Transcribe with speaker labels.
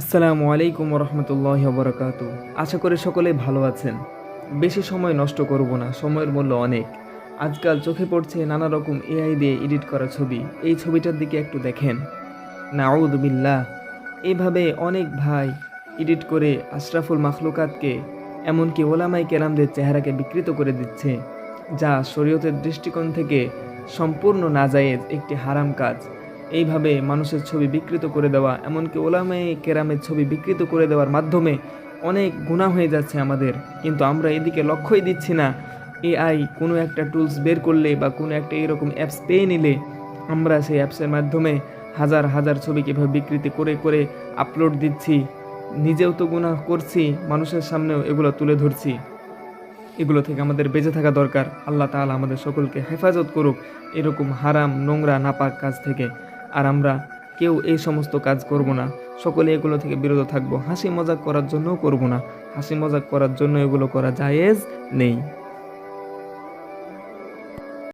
Speaker 1: আসসালামু আলাইকুম রহমতুল্লাহ বরকাত আশা করি সকলেই ভালো আছেন। বেশি সময় নষ্ট করব না, সময়ের মূল্য অনেক। আজকাল চোখে পড়ছে নানা রকম এআই দিয়ে এডিট করা ছবি। এই ছবিটার দিকে একটু দেখেন। না নাউদুবিল্লাহ এভাবে অনেক ভাই এডিট করে আশরাফুল মাখলুকাতকে, এমনকি ওলামাই কেরামদের চেহারাকে বিকৃত করে দিচ্ছে, যা শরীয়তের দৃষ্টিকোণ থেকে সম্পূর্ণ নাজায়েজ একটি হারাম কাজ। এইভাবে মানুষের ছবি বিকৃত করে দেওয়া, এমনকি ওলামে কেরামের ছবি বিকৃত করে দেওয়ার মাধ্যমে অনেক গুণা হয়ে যাচ্ছে আমাদের। কিন্তু আমরা এদিকে লক্ষ্যই দিচ্ছি না। এআই কোনো একটা টুলস বের করলে বা কোনো একটা এরকম অ্যাপস পেয়ে নিলে আমরা সেই অ্যাপসের মাধ্যমে হাজার হাজার ছবি কীভাবে বিকৃতি করে করে আপলোড দিচ্ছি, নিজেও তো গুণা করছি, মানুষের সামনেও এগুলো তুলে ধরছি। এগুলো থেকে আমাদের বেঁচে থাকা দরকার। আল্লাহ তাআলা আমাদের সকলকে হেফাজত করুক এরকম হারাম, নোংরা, নাপাক কাজ থেকে। আর আমরা কেউ এই সমস্ত কাজ করব না। সকলে এগুলো থেকে বিরত থাকব। হাসি মজাক করার জন্যও করব না। হাসি মজাক করার জন্য এগুলো করা জায়েজ নেই।